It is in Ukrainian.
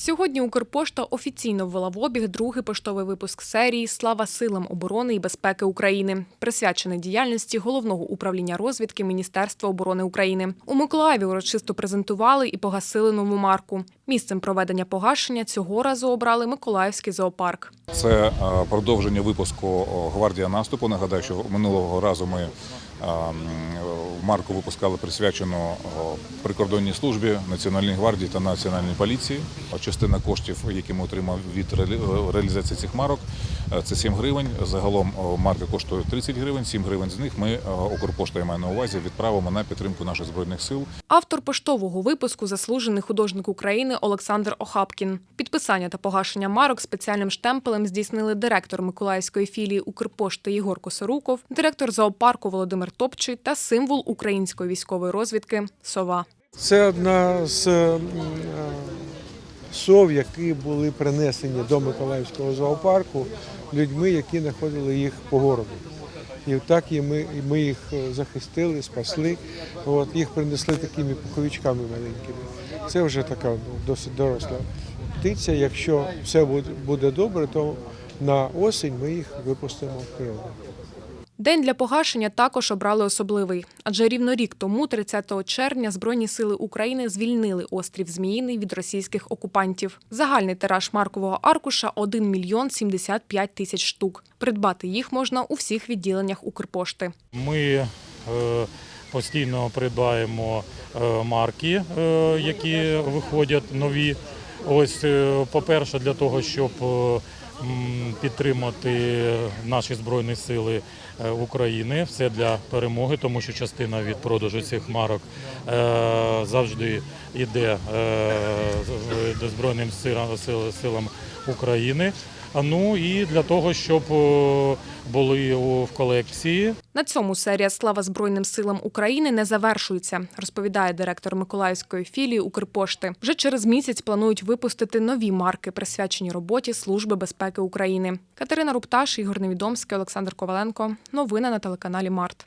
Сьогодні Укрпошта офіційно ввела в обіг другий поштовий випуск серії Слава силам оборони і безпеки України, присвячений діяльності головного управління розвідки Міністерства оборони України. У Миколаєві урочисто презентували і погасили нову марку. Місцем проведення погашення цього разу обрали Миколаївський зоопарк. Це е, продовження випуску Гвардія наступу. Нагадаю, що минулого разу ми е, марку випускали присвячену прикордонній службі Національній гвардії та Національній поліції. Частина коштів, які ми отримали від реалізації цих марок, е, це 7 гривень. Загалом о, марка коштує 30 гривень. 7 гривень з них ми е, Укрпошта я маю на увазі відправимо на підтримку наших збройних сил. Автор поштового випуску заслужений художник України Олександр Охапкін. Підписання та погашення марок спеціальним штемпелем здійснили директор Миколаївської філії Укрпошти Єгор Косоруков, директор зоопарку Володимир Топчий та символ української військової розвідки Сова. Це одна з е, сов, які були принесені до Миколаївського зоопарку людьми, які знаходили їх по городу. І так і ми, і ми їх е, захистили, спасли. От, їх принесли такими пуховичками маленькими. Це вже така ну, досить доросла птиця. Якщо все буде- добре, то на осінь ми їх випустимо в природу. День для погашення також обрали особливий, адже рівно рік тому, 30 червня, Збройні сили України звільнили острів Зміїний від російських окупантів. Загальний тираж маркового аркуша 1 мільйон 75 тисяч штук. Придбати їх можна у всіх відділеннях Укрпошти. Ми е, постійно придбаємо е, марки, е, які виходять нові. Ось, е, по-перше, для того, щоб підтримати наші збройні сили е, України, все для перемоги, тому що частина від продажу цих марок е, завжди йде е, до Збройним силам України. Ну і для того, щоб е, були в колекції На цьому серія Слава Збройним силам України не завершується, розповідає директор Миколаївської філії Укрпошти. Вже через місяць планують випустити нові марки, присвячені роботі Служби безпеки України. Катерина Рупташ, Ігор Невідомський, Олександр Коваленко. Новини на телеканалі Март.